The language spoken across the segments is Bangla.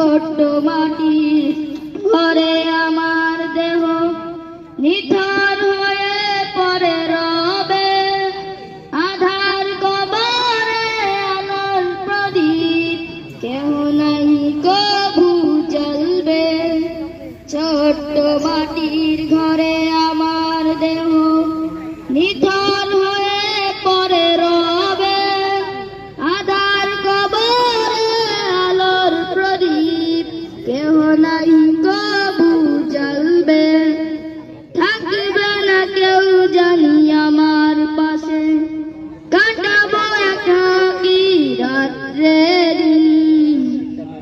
ছোট্ট মাটি ঘরে আমার দেহ নিথর দিন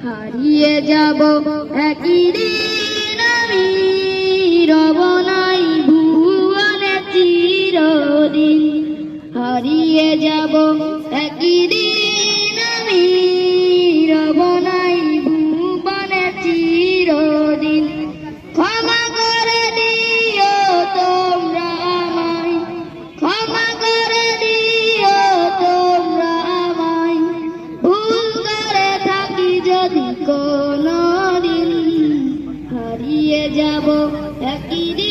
হারিয়ে যাব একই দিন আমি রব নাই ভুবনে চিরদিন। হারিয়ে যাব কোনদিন হারিয়ে যাব একদিন